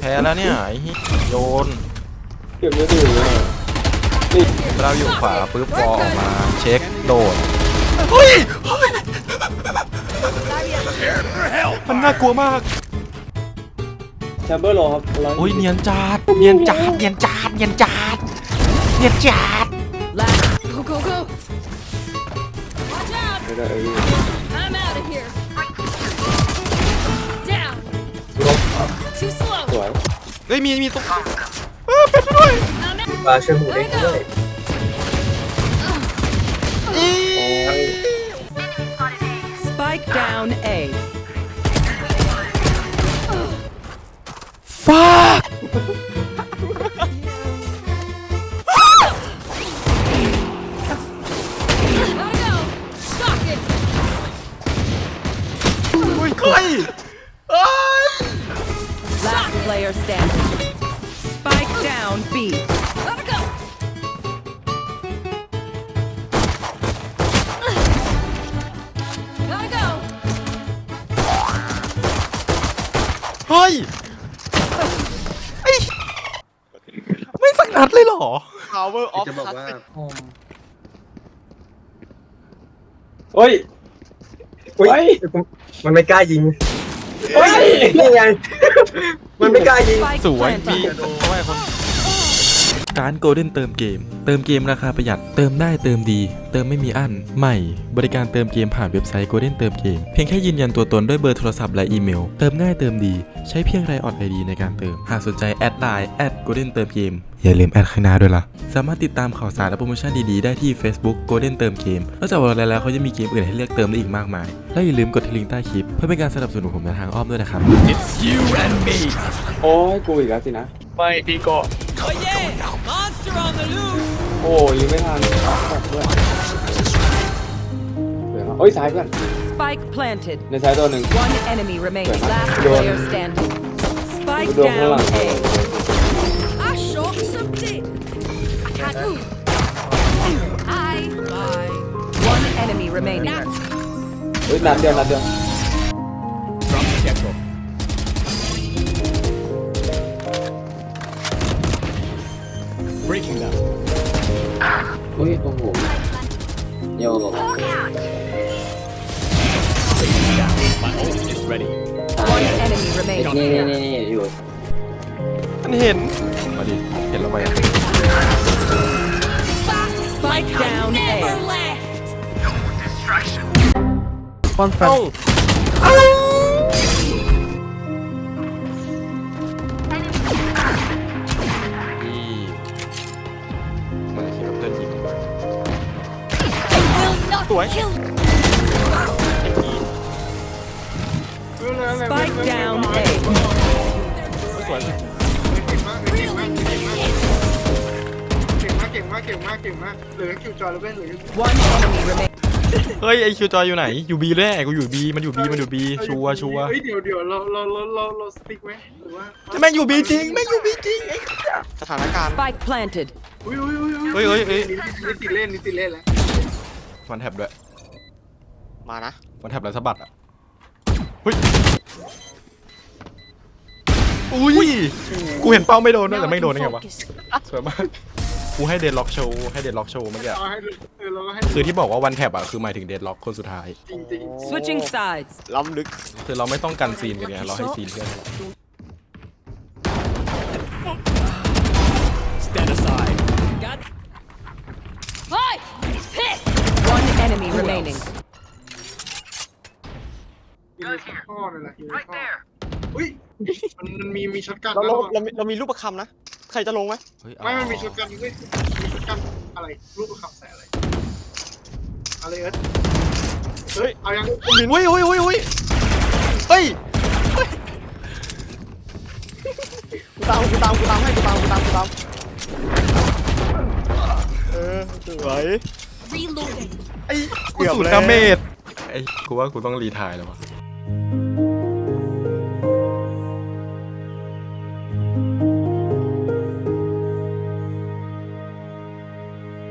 แพ้แล้วเนี่ยไอ้เหี้ยโยนเก็บไม่ถึงเลยเราอยู่ขวาปุ๊บวอลออกมา เช็คโดดมันน่ากลัวมากแชมเบอร์โลครับร้อยอุ้ยเนียนจัดเนียนจัดเนียนจัดเนียนจัดเนียนจัด Last. Go, go, go. Watch out. ไม่ได้เออ I'm out of here. ฮ้ยมีมีตรง I'm out. ปลาเชื่อมหมูเด้งด้วยโอ้ย Spike down A. ฟ้า Gotta go. Shock it. อุ้ยเฮ้ยเอ้ย Last player standing. Spike down B. Gotta go. Gotta go. เฮ้ยไอ้ไม่สักนัดเลยเหรอ power of จะบอกว่า เฮ้ยอุ้ยเฮ้ย มันไม่กล้ายิงเฮ้ยนี่ไง มันไม่กล้ายิง Spike สวยพี่ planted. ทำไมคน ร้านโกลเด้นเติมเกม เติมเกมราคาประหยัด เติมได้เติมดี เติมไม่มีอั้น ใหม่ บริการเติมเกมผ่านเว็บไซต์โกลเด้นเติมเกม เพียงแค่ยืนยันตัวตนด้วยเบอร์โทรศัพท์และอีเมล เติมง่ายเติมดี ใช้เพียงไรออดไอดีในการเติม หากสนใจแอดไลน์แอดโกลเด้นเติมเกม อย่าลืมแอดข้างหน้าด้วยล่ะ สามารถติดตามข่าวสารและโปรโมชั่นดีๆ ได้ที่ Facebook Golden เติมเกม นอกจากวอลเลแล้วเขายังมีเกมอื่นให้เลือกเติมได้อีกมากมาย และอย่าลืมกดที่ลิงก์ใต้คลิป เพื่อเป็นการสนับสนุนผมในทางอ้อมด้วยนะครับโอ้ยกูอีกแล้วสินะ ไม่พี่ก็ โอ้ยยิงไม่ทันตกด้วยเดี๋ยวนะเฮ้ยซ้ายเพื่อน Spike planted. ในซ้ายตัวหนึ่ง One enemy remaining. Good. Last Good. player standing. Spike โดนข้างหลั down ง A. I shot something. I can't move. I lie. One enemy remaining. เฮ้ยนัดเดียวนัดเดียว เฮ้ยโอ้โหโย One enemy นี่ remaining. นี่นี่นี่อยู่มันเห็นมาดิเห็นแล้วไปอะ Spike down Never A. left. ป้อนแฟนที่ Will not Tuổi. kill. Spike down A. สวย Really mean it. เก่งมากเก่งมากเก่งมากเก่งมากเหลือคิวจอยแล้วเว้ยเหลือคิว One enemy remaining. เฮ้ยไอคิวจอยอยู่ไหน อยู่บีแน่กูอยู่บีมันอยู่บีมันอยู่บีชัวร์ชัวร์เฮ้ยเดี๋ยวเดี๋ยวเราเราเราเราเราสติ๊กไหมหรือว่าแม่งอยู่บีจริงแม่งอยู่บีจริงไอ้สถานการณ์ Spike planted. อุ้ยอุ้ยอุ้ยเฮ้ยเฮ้ยเฮ้ย นี่ติดเล่นนี่ติดเล่นแล้ว วันแท็บด้วยมานะวันแท็บแล้วสะบัดอะเฮ้ยอุ้ยกูเห็นเป้าไม่โดนด้วย Now แต่ I ไม่โดน can ได้ไงวะ focus. สวยมากกูให้เดนล็อกโชว์ให้เดนล็อกโชว์เมื่อกี้เอาให้เออเราก็ให้คือที่บอกว่าวันแท็บอะคือหมายถึงเดนล็อกคนสุดท้ายจริงจริง Switching sides. ล้ำลึกคือเราไม่ต้องกันซีนกันไงเราให้ซีนเพื่อน Hi. Enemy remaining. อยู่ในท่อนั่นแหละอยู่ในท่ออุ้ยมันมันมีมีช็อตกันเรานะเราระวังเรามีเรามีรูปประคำนะ ใครจะลงไหมเฮ้ยไม่มันมีช็อตกันด้วยมีช็อตกันอะไรรูปประคำใส่อะไรอะไรเอิร์ธเฮ้ยเอายังอุ้ยอุ้ยอุ้ยอุ้ยเฮ้ยกูตามกูตามกูตามให้กูตามกูตามกูตามเออสวย Reloading ไอ้กูเกือบรแล้วเมจไอ้กูว่ากูต้องรีทายแล้ววะ